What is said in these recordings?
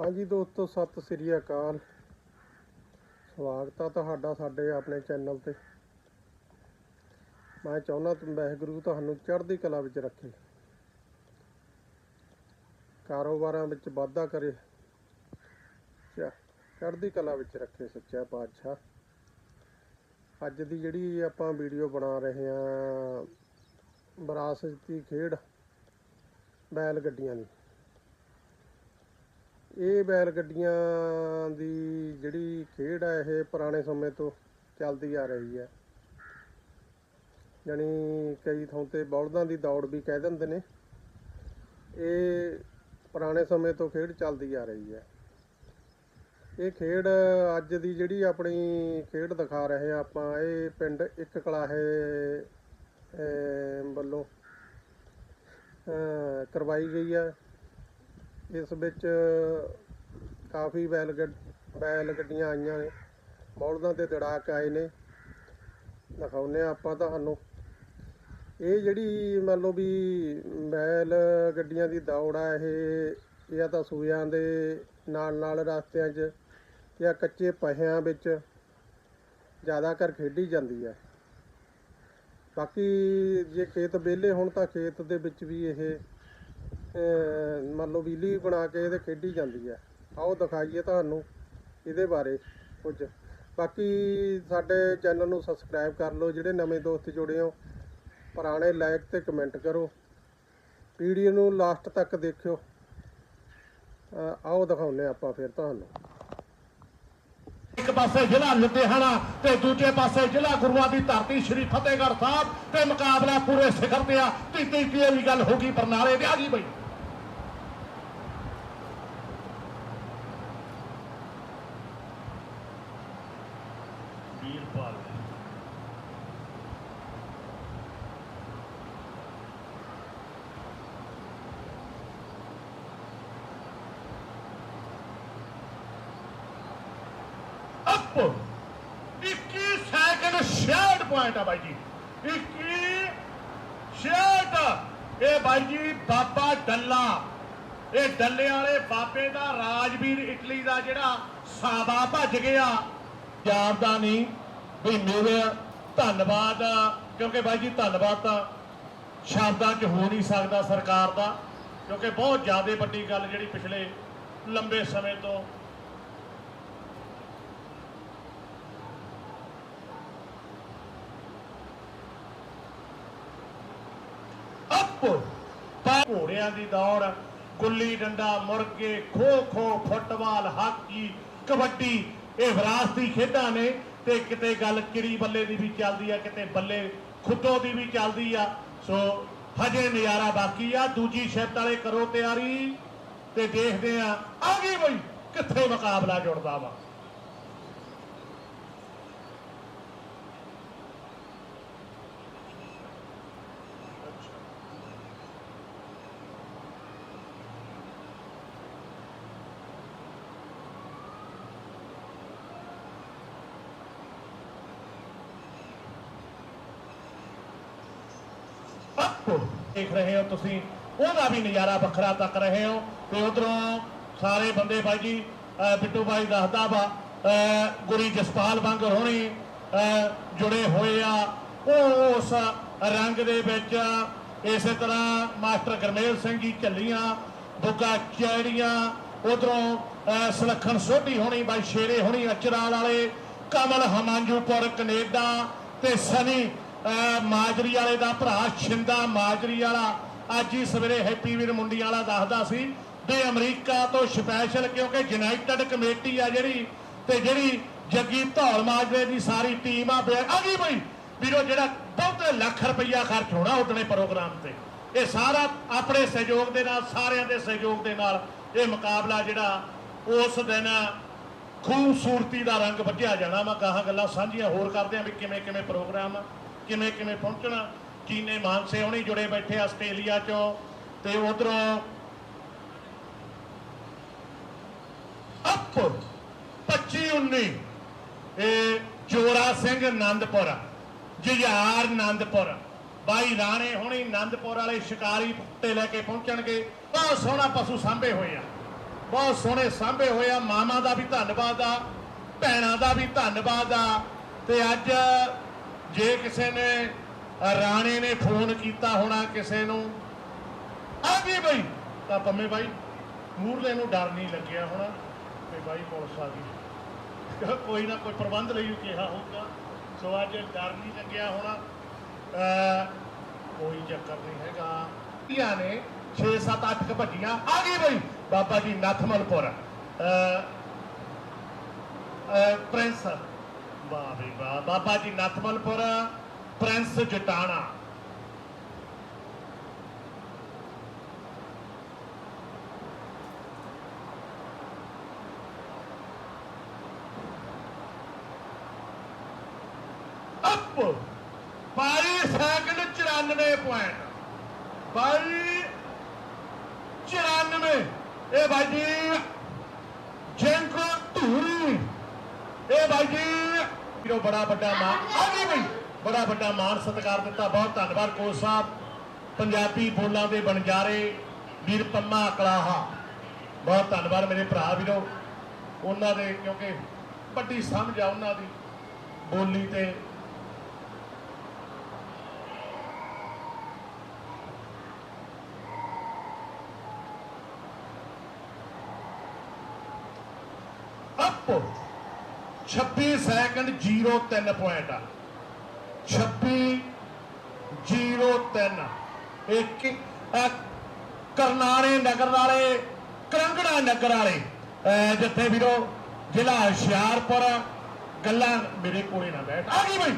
ਹਾਂਜੀ ਦੋਸਤੋ, ਸਤਿ ਸ੍ਰੀ ਅਕਾਲ। ਸਵਾਗਤ ਆ ਤੁਹਾਡਾ ਸਾਡੇ ਆਪਣੇ ਚੈਨਲ ਤੇ। ਮੈਂ ਚਾਹੁੰਦਾ ਤੁਮ ਵਾਹਿਗੁਰੂ ਤੁਹਾਨੂੰ ਚੜ੍ਹਦੀ ਕਲਾ ਵਿੱਚ ਰੱਖੇ। ਕਾਰੋਬਾਰਾਂ ਵਿੱਚ ਵਾਧਾ ਕਰੇ। ਚੜ੍ਹਦੀ ਕਲਾ ਵਿੱਚ ਰੱਖੇ ਸੱਚਾ ਪਾਤਸ਼ਾਹ। ਅੱਜ ਦੀ ਜਿਹੜੀ ਆਪਾਂ ਵੀਡੀਓ ਬਣਾ ਰਹੇ ਹਾਂ, ਵਿਰਾਸਤ ਦੀ ਖੇਡ ਬੈਲ ਗੱਡੀਆਂ ਦੀ। ਇਹ ਬੈਲ ਗੱਡੀਆਂ ਦੀ ਜਿਹੜੀ ਖੇਡ ਹੈ ਇਹ ਪੁਰਾਣੇ ਸਮੇਂ ਤੋਂ ਚੱਲਦੀ ਆ ਰਹੀ ਹੈ ਯਾਨੀ ਕਈ ਥਾਂ ਤੇ ਬਲਦਾਂ ਦੀ ਦੌੜ ਵੀ ਕਹਿ ਦਿੰਦੇ ਨੇ। ਇਹ ਪੁਰਾਣੇ ਸਮੇਂ ਤੋਂ ਖੇਡ ਚੱਲਦੀ ਆ ਰਹੀ ਹੈ ਇਹ ਖੇਡ ਅੱਜ ਦੀ ਜਿਹੜੀ ਆਪਣੀ ਖੇਡ ਦਿਖਾ ਰਹੇ ਆ ਆਪਾਂ, ਇਹ ਪਿੰਡ ਇੱਕ ਕਲਾਹੇ ਵੱਲੋਂ ਕਰਵਾਈ ਗਈ ਹੈ ਇਸ ਵਿੱਚ ਕਾਫੀ ਬੈਲ ਗੱਡ- ਬੈਲ ਗੱਡੀਆਂ ਆਈਆਂ ਨੇ। ਬਲਦਾਂ ਤੇ ਦੜਾਕ ਆਏ ਨੇ। ਦਿਖਾਉਂਦੇ ਹਾਂ ਆਪਾਂ ਤੁਹਾਨੂੰ। ਇਹ ਜਿਹੜੀ ਮੰਨ ਲਓ ਵੀ ਬੈਲ ਗੱਡੀਆਂ ਦੀ ਦੌੜ ਆ, ਇਹ ਜਾਂ ਤਾਂ ਸੂਆਂ ਦੇ ਨਾਲ ਨਾਲ ਰਸਤਿਆਂ 'ਚ ਜਾਂ ਕੱਚੇ ਪਹਿਆਂ ਵਿੱਚ ਜ਼ਿਆਦਾ ਕਰ ਖੇਡੀ ਜਾਂਦੀ ਹੈ ਬਾਕੀ ਜੇ ਖੇਤ ਵਿਹਲੇ ਹੋਣ ਤਾਂ ਖੇਤ ਦੇ ਵਿੱਚ ਵੀ ਇਹ ਮੰਨ ਲਓ ਬਿਜਲੀ ਬਣਾ ਕੇ ਇਹਦੇ ਖੇਡੀ ਜਾਂਦੀ ਹੈ ਆਓ ਦਿਖਾਈਏ ਤੁਹਾਨੂੰ ਇਹਦੇ ਬਾਰੇ ਕੁਝ। ਬਾਕੀ ਸਾਡੇ ਚੈਨਲ ਨੂੰ ਸਬਸਕ੍ਰਾਈਬ ਕਰ ਲਓ, ਜਿਹੜੇ ਨਵੇਂ ਦੋਸਤ ਜੁੜੇ ਹੋ, ਪੁਰਾਣੇ ਲਾਈਕ ਤੇ ਕਮੈਂਟ ਕਰੋ। ਵੀਡੀਓ ਨੂੰ ਲਾਸਟ ਤੱਕ ਦੇਖਿਓ। ਆਓ ਦਿਖਾਉਂਦੇ ਹਾਂ ਆਪਾਂ ਫਿਰ ਤੁਹਾਨੂੰ। ਇੱਕ ਪਾਸੇ ਜ਼ਿਲ੍ਹਾ ਲੁਧਿਆਣਾ ਤੇ ਦੂਜੇ ਪਾਸੇ ਜ਼ਿਲ੍ਹਾ ਗੁਰੂਆਂ ਦੀ ਧਰਤੀ ਸ੍ਰੀ ਫਤਿਹਗੜ੍ਹ ਸਾਹਿਬ ਤੇ ਮੁਕਾਬਲਾ ਪੂਰੇ ਸਿਖਰ ਤੇ ਆ। ਤੀਤੀ ਕੀ ਵੀ ਗੱਲ ਹੋ ਗਈ ਬਰਨਾਲੇ ਦੇ ਆ ਗਈ ਬਈ। ਅਪ 21 ਸੈਕਿੰਡ 66 ਪੁਆਇੰਟ ਆ ਬਾਈ ਜੀ। 21 66 ਇਹ ਬਾਈ ਜੀ, ਬਾਬਾ ਡੱਲਾ। ਇਹ ਡੱਲੇ ਵਾਲੇ ਬਾਬੇ ਦਾ ਰਾਜਵੀਰ ਇਟਲੀ ਦਾ ਜਿਹੜਾ ਸਾਬਾ ਭੱਜ ਗਿਆ। ਜਾਪਦਾ ਨਹੀਂ ਵੀ ਮੇਰੇ ਧੰਨਵਾਦ, ਕਿਉਂਕਿ ਬਾਈ ਜੀ ਧੰਨਵਾਦ ਤਾਂ ਸ਼ਬਦਾਂ 'ਚ ਹੋ ਨਹੀਂ ਸਕਦਾ ਸਰਕਾਰ ਦਾ, ਕਿਉਂਕਿ ਬਹੁਤ ਜ਼ਿਆਦਾ ਵੱਡੀ ਗੱਲ ਜਿਹੜੀ ਪਿਛਲੇ ਲੰਬੇ ਸਮੇਂ ਤੋਂ ਅੱਪ ਘੋੜਿਆਂ ਦੀ ਦੌੜ, ਗੁੱਲੀ ਡੰਡਾ, ਮੁਰਗੇ, ਖੋ ਖੋ, ਫੁੱਟਬਾਲ, ਹਾਕੀ, ਕਬੱਡੀ, ਇਹ ਵਿਰਾਸਤੀ ਖੇਡਾਂ ਨੇ ਤੇ ਕਿਤੇ ਗੱਲ ਚਿੜੀ ਬੱਲੇ ਦੀ ਵੀ ਚੱਲਦੀ ਆ, ਕਿਤੇ ਬੱਲੇ ਖੁੱਦੋ ਦੀ ਵੀ ਚੱਲਦੀ ਆ। ਸੋ ਹਜੇ ਨਜ਼ਾਰਾ ਬਾਕੀ ਆ, ਦੂਜੀ ਸ਼ਿਫਟ ਵਾਲੇ ਕਰੋ ਤਿਆਰੀ ਤੇ ਦੇਖਦੇ ਆ ਆ ਗਈ ਬਈ ਕਿੱਥੇ ਮੁਕਾਬਲਾ ਜੁੜਦਾ ਵਾ। ਦੇਖ ਰਹੇ ਹੋ ਤੁਸੀਂ। ਉਹਦਾ ਵੀ ਨਜ਼ਾਰਾ ਵੱਖਰਾ ਤੱਕ ਰਹੇ ਹੋ। ਤੇ ਉਧਰੋਂ ਸਾਰੇ ਬੰਦੇ ਬਾਈ ਜੀ ਬਿੱਟੂ ਬਾਈ ਦੱਸਦਾ ਵਾ ਗੁਰੀ ਜਸਪਾਲ ਵਾਂਗ ਹੋਣੀ ਜੁੜੇ ਹੋਏ ਆ। ਉਹ ਉਸ ਰੰਗ ਦੇ ਵਿੱਚ ਇਸੇ ਤਰ੍ਹਾਂ ਮਾਸਟਰ ਗਰਮੇਲ ਸਿੰਘ ਜੀ ਝੱਲੀਆਂ, ਬੁੱਗਾ ਚੈੜੀਆਂ, ਉਧਰੋਂ ਸੁਲੱਖਣ ਸੋਢੀ ਹੋਣੀ, ਬਾਈ ਸ਼ੇਰੇ ਹੋਣੀ, ਅਚਰਾਲ ਵਾਲੇ, ਕਮਲ ਹਮਾਂਜੂਪੁਰ, ਕੈਨੇਡਾ ਤੇ ਸਨੀ ਮਾਜਰੀ ਵਾਲੇ ਦਾ ਭਰਾ ਛਿੰਦਾ ਮਾਜਰੀ ਵਾਲਾ ਅੱਜ ਹੀ ਸਵੇਰੇ ਹੈਪੀ ਵੀਰ ਮੁੰਡੀਆਂ ਵਾਲਾ ਦੱਸਦਾ ਸੀ ਵੀ ਅਮਰੀਕਾ ਤੋਂ ਸਪੈਸ਼ਲ ਕਿਉਂਕਿ ਯੂਨਾਈਟਿਡ ਕਮੇਟੀ ਆ ਜਿਹੜੀ ਤੇ ਜਿਹੜੀ ਜੱਗੀ ਧੌਲ ਮਾਜਰੇ ਦੀ ਸਾਰੀ ਟੀਮ ਆ, ਬੇ- ਆ ਗਈ ਬਈ। ਵੀਰੋ, ਜਿਹੜਾ ਬਹੁਤੇ ਲੱਖ ਰੁਪਈਆ ਖਰਚ ਹੋਣਾ ਉਤਨੇ ਪ੍ਰੋਗਰਾਮ ਤੇ। ਇਹ ਸਾਰਾ ਆਪਣੇ ਸਹਿਯੋਗ ਦੇ ਨਾਲ, ਸਾਰਿਆਂ ਦੇ ਸਹਿਯੋਗ ਦੇ ਨਾਲ ਇਹ ਮੁਕਾਬਲਾ ਜਿਹੜਾ ਉਸ ਦਿਨ ਖੂਬਸੂਰਤੀ ਦਾ ਰੰਗ ਵੱਜਿਆ ਜਾਣਾ ਮੈਂ ਕਹਾ ਗੱਲਾਂ ਸਾਂਝੀਆਂ ਹੋਰ ਕਰਦੇ ਆ ਵੀ ਕਿਵੇਂ ਕਿਵੇਂ ਪ੍ਰੋਗਰਾਮ ਕਿਵੇਂ ਕਿਵੇਂ ਪਹੁੰਚਣਾ? ਚੀਨੇ ਮਾਨਸੇ ਹੋਣੀ ਜੁੜੇ ਬੈਠੇ ਆਸਟ੍ਰੇਲੀਆ ਚੋਂ ਤੇ ਉਧਰੋਂ ਅਪ 25 19 ਇਹ ਜੋਰਾ ਸਿੰਘ ਆਨੰਦਪੁਰ ਜੁਝਾਰ ਆਨੰਦਪੁਰ ਬਾਈ ਰਾਣੇ ਹੁਣੀ ਆਨੰਦਪੁਰ ਵਾਲੇ ਸ਼ਿਕਾਰੀ ਤੇ ਲੈ ਕੇ ਪਹੁੰਚਣਗੇ। ਬਹੁਤ ਸੋਹਣਾ ਪਸ਼ੂ ਸਾਂਭੇ ਹੋਏ ਆ। ਬਹੁਤ ਸੋਹਣੇ ਸਾਂਭੇ ਹੋਏ ਆ। ਮਾਮਾ ਦਾ ਵੀ ਧੰਨਵਾਦ ਆ, ਭੈਣਾਂ ਦਾ ਵੀ ਧੰਨਵਾਦ ਆ। ਤੇ ਅੱਜ ਜੇ ਕਿਸੇ ਨੇ ਅ, ਰਾਣੇ ਨੇ ਫੋਨ ਕੀਤਾ ਹੋਣਾ ਕਿਸੇ ਨੂੰ ਆ ਗਈ ਬਈ। ਤਾਂ ਪੰਮੇ ਬਾਈ ਮੂਰਲੇ ਨੂੰ ਡਰ ਨਹੀਂ ਲੱਗਿਆ ਹੋਣਾ ਤੇ ਬਾਈ ਪੁਲਿਸ ਆ ਗਈ। ਕੋਈ ਨਾ ਕੋਈ ਪ੍ਰਬੰਧ ਲਈ ਕਿਹਾ ਹੋਊਗਾ। ਸੋ ਅੱਜ ਡਰ ਨਹੀਂ ਲੱਗਿਆ ਹੋਣਾ। ਕੋਈ ਚੱਕਰ ਨਹੀਂ ਹੈਗਾ। ਧੀਆਂ ਨੇ 6 7 8 ਕ ਭੱਜੀਆਂ। ਆ ਗਈ ਬਈ ਬਾਬਾ ਜੀ ਨਥਮਲਪੁਰ। ਅਹ ਪ੍ਰਿੰਸ। ਵਾਹ ਬਈ ਵਾਹ। Baba ji Nathmalpur, Prince Jatana. Up! 22 second 94 point 22 94 ਇਹ ਬਾਈ ਜੀ, ਜੈਂਕੋ ਧੂਰੀ। ਇਹ ਬਾਈ ਜੀ ਵੀਰੋ, ਬੜਾ ਵੱਡਾ ਮਾਨ ਆ ਗਈ ਬਈ, ਬੜਾ ਵੱਡਾ ਮਾਣ ਸਤਿਕਾਰ ਦਿੱਤਾ। ਬਹੁਤ ਧੰਨਵਾਦ ਕੋਚ ਸਾਹਿਬ। ਪੰਜਾਬੀ ਬੋਲਾਂ ਦੇ ਬਣਜਾਰੇ ਵੀਰ ਪੰਮਾ ਅਕਲਾਹਾ। ਬਹੁਤ ਧੰਨਵਾਦ ਮੇਰੇ ਭਰਾ ਵੀਰੋ। ਉਹਨਾਂ ਦੇ, ਕਿਉਂਕਿ ਵੱਡੀ ਸਮਝ ਆ ਉਹਨਾਂ ਦੀ ਬੋਲੀ ਤੇ। ਅਪ 26 ਸੈਕਿੰਡ 03 ਪੁਆਇੰਟ ਆ। 26 03 ਇੱਕ ਅਹ, ਕਰਨਾਲੇ ਨਗਰ ਵਾਲੇ ਕਰੰਗੜਾ ਨਗਰ ਵਾਲੇ। ਅਹ, ਜਿੱਥੇ ਵੀਰੋ ਜ਼ਿਲ੍ਹਾ ਹੁਸ਼ਿਆਰਪੁਰ ਗੱਲਾਂ ਮੇਰੇ ਕੋਲੇ ਨਾ ਬੈਠ। ਆ ਗਈ ਬਈ।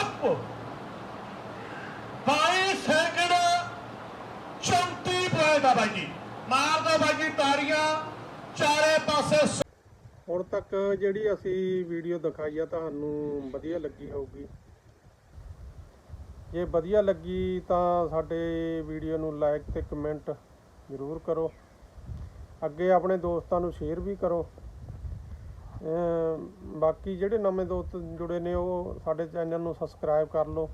ਅਪ। 22 ਸੈਕਿੰਡ 34 ਪੁਆਇੰਟ ਆ ਬਾਈ ਜੀ। ਮਾਰ ਬਾਈ ਜੀ ਤਾੜੀਆਂ, ਚਾਰੇ ਪਾਸੇ ਹੁਣ ਤੱਕ ਜਿਹੜੀ ਅਸੀਂ ਵੀਡੀਓ ਦਿਖਾਈ ਆ, ਤੁਹਾਨੂੰ ਵਧੀਆ ਲੱਗੀ ਹੋਊਗੀ। ਜੇ ਵਧੀਆ ਲੱਗੀ ਤਾਂ ਸਾਡੇ ਵੀਡੀਓ ਨੂੰ ਲਾਈਕ ਤੇ ਕਮੈਂਟ ਜ਼ਰੂਰ ਕਰੋ। ਅੱਗੇ ਆਪਣੇ ਦੋਸਤਾਂ ਨੂੰ ਸ਼ੇਅਰ ਵੀ ਕਰੋ। ਬਾਕੀ ਜਿਹੜੇ ਨਵੇਂ ਦੋਸਤ ਜੁੜੇ ਨੇ, ਉਹ ਸਾਡੇ ਚੈਨਲ ਨੂੰ ਸਬਸਕ੍ਰਾਈਬ ਕਰ ਲਓ।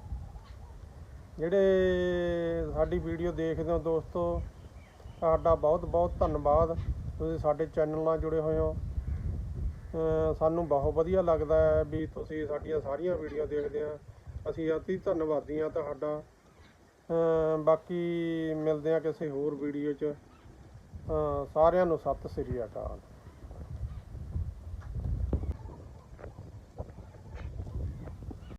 ਜਿਹੜੇ ਸਾਡੀ ਵੀਡੀਓ ਦੇਖਦੇ ਹੋ ਦੋਸਤੋ, ਤੁਹਾਡਾ ਬਹੁਤ ਬਹੁਤ ਧੰਨਵਾਦ। ਤੁਸੀਂ ਸਾਡੇ ਚੈਨਲ ਨਾਲ ਜੁੜੇ ਹੋਏ ਹੋ। ਸਾਨੂੰ ਬਹੁਤ ਵਧੀਆ ਲੱਗਦਾ ਹੈ ਵੀ ਤੁਸੀਂ ਸਾਡੀਆਂ ਸਾਰੀਆਂ ਵੀਡੀਓ ਦੇਖਦੇ ਆ ਅਸੀਂ ਅਤੀ ਧੰਨਵਾਦੀ ਹਾਂ ਤੁਹਾਡਾ। ਬਾਕੀ ਮਿਲਦੇ ਆ ਕਿਸੇ ਹੋਰ ਵੀਡੀਓ 'ਚ। ਸਾਰਿਆਂ ਨੂੰ ਸਤਿ ਸ੍ਰੀ ਅਕਾਲ।